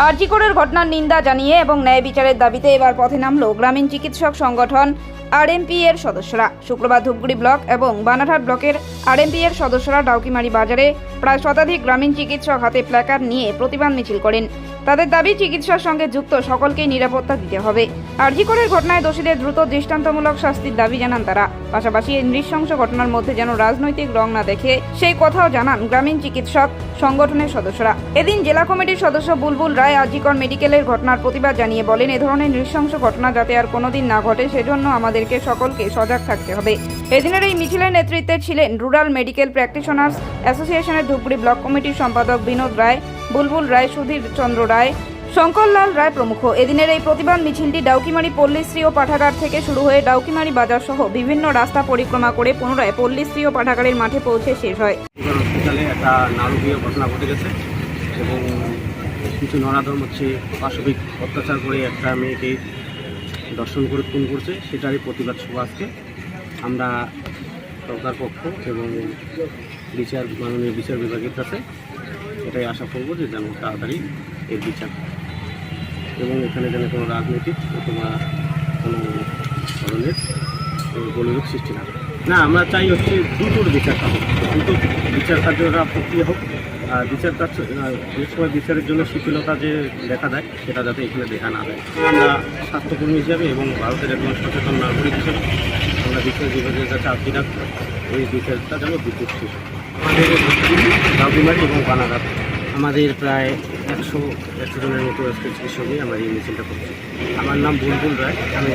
আরজিকরের ঘটনার নিন্দা জানিয়ে এবং ন্যায় বিচারের দাবিতে এবার পথে নামল গ্রামীণ চিকিৎসক সংগঠন আরএমপি এর সদস্যরা। শুক্রবার ধূপগুড়ি ব্লক এবং বানারহাট ব্লকের আরএমপি এর সদস্যরা ডাউকিমারি বাজারে প্রায় শতাধিক গ্রামীণ চিকিৎসক হাতে প্ল্যাকার্ড নিয়ে প্রতিবাদ মিছিল করেন। তাদের দাবি, চিকিৎসার সঙ্গে যুক্ত সকলকেই নিরাপত্তা দিতে হবে। আরজিকরের ঘটনায় দোষীদের দ্রুত দৃষ্টান্তমূলক শাস্তির দাবি জানান তারা। পাশাপাশি এই নৃশংস ঘটনার মধ্যে যেন রাজনৈতিক রং না দেখে, সেই কথাও জানান গ্রামীণ চিকিৎসক সংগঠনের সদস্যরা। এদিন জেলা কমিটির সদস্য বুলবুল রায় আজিকর মেডিকেলের ঘটনার প্রতিবাদ জানিয়ে বলেন, এ ধরনের নৃশংস ঘটনা যাতে আর কোনোদিন না ঘটে, সেজন্য আমাদেরকে সকলকে সজাগ থাকতে হবে। এদিনের এই মিছিলের নেতৃত্বে ছিলেন রুরাল মেডিকেল প্র্যাকটিশনার্স অ্যাসোসিয়েশনের ধুপগুড়ি ব্লক কমিটির সম্পাদক বিনোদ রায়, বুলবুল রায়, সুধীর চন্দ্র রায়, শঙ্করলাল রায় প্রমুখ। এদিনের এই প্রতিবাদ মিছিলটি ডাউকিমারি পল্লীশ্রী ও পাঠাগার থেকে শুরু হয়ে ডাউকিমারি বাজার সহ বিভিন্ন রাস্তা পরিক্রমা করে পুনরায় পল্লীশ্রী ও পাঠাগারের মাঠে পৌঁছে শেষ হয়। কিছু নরাধম হচ্ছে পাশবিক অত্যাচার করে একটা মেয়েকে দর্শন করে খুন করছে, সেটারই প্রতিবাদ সভা আজকে। আমরা সরকার পক্ষ এবং বিচার, মাননীয় বিচার বিভাগের কাছে এটাই আশা করব যে যেন তাড়াতাড়ি এর বিচার এবং এখানে যেন কোনো রাজনৈতিক অথবা কোনো ধরনের গোলযোগ সৃষ্টি না না, আমরা চাই হচ্ছে দ্রুত বিচার কাজ দ্রুত বিচার কার্যটা প্রক্রিয়া হোক। বিচার কাজ অনেক সময় বিচারের জন্য শিথিলতা যে দেখা দেয়, সেটা যাতে এখানে দেখা না দেয়। আমরা স্বাস্থ্যকর্মী হিসাবে এবং ভারতের একজন সচেতন নাগরিক হিসেবে আমরা বিচার বিভাগের কাছে আর্জি রাখব এই বিচারটা যেন শেষ আমাদের দাউদিমারি এবং বানারহাট আমাদের প্রায় একশো একশো জনের মতো আজকে চিকিৎসক নিয়ে আমরা এই মিছিলটা করছি। আমার নাম বুলবুল রায়, আমি।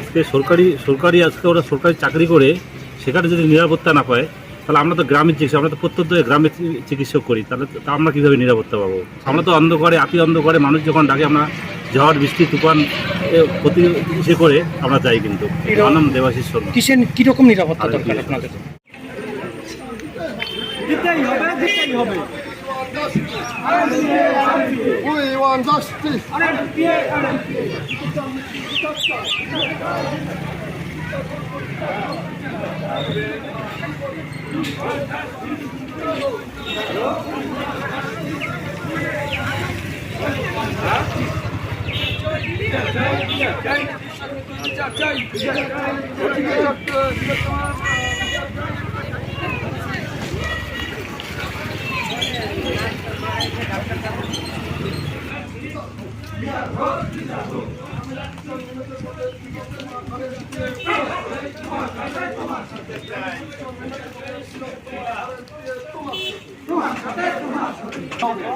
আজকে সরকারি সরকারি, আজকে ওরা সরকারি চাকরি করে, সেখানে যদি নিরাপত্তা না পায় তাহলে আমরা তো গ্রামের চিকিৎসক আমরা তো প্রত্যন্ত গ্রামে চিকিৎসক করি তাহলে তা আমরা কীভাবে নিরাপত্তা পাবো? আমরা তো অন্ধকারে আতি অন্ধকারে মানুষ যখন ডাকে আমরা ঝড় বৃষ্টি তুফান প্রতি ইসে করে আমরা যাই কিন্তু। আমার নাম দেবাশিস শর্মা। কিসের কীরকম নিরাপত্তা দরকার আপনাদের? We want justice. Yeah, bro. children.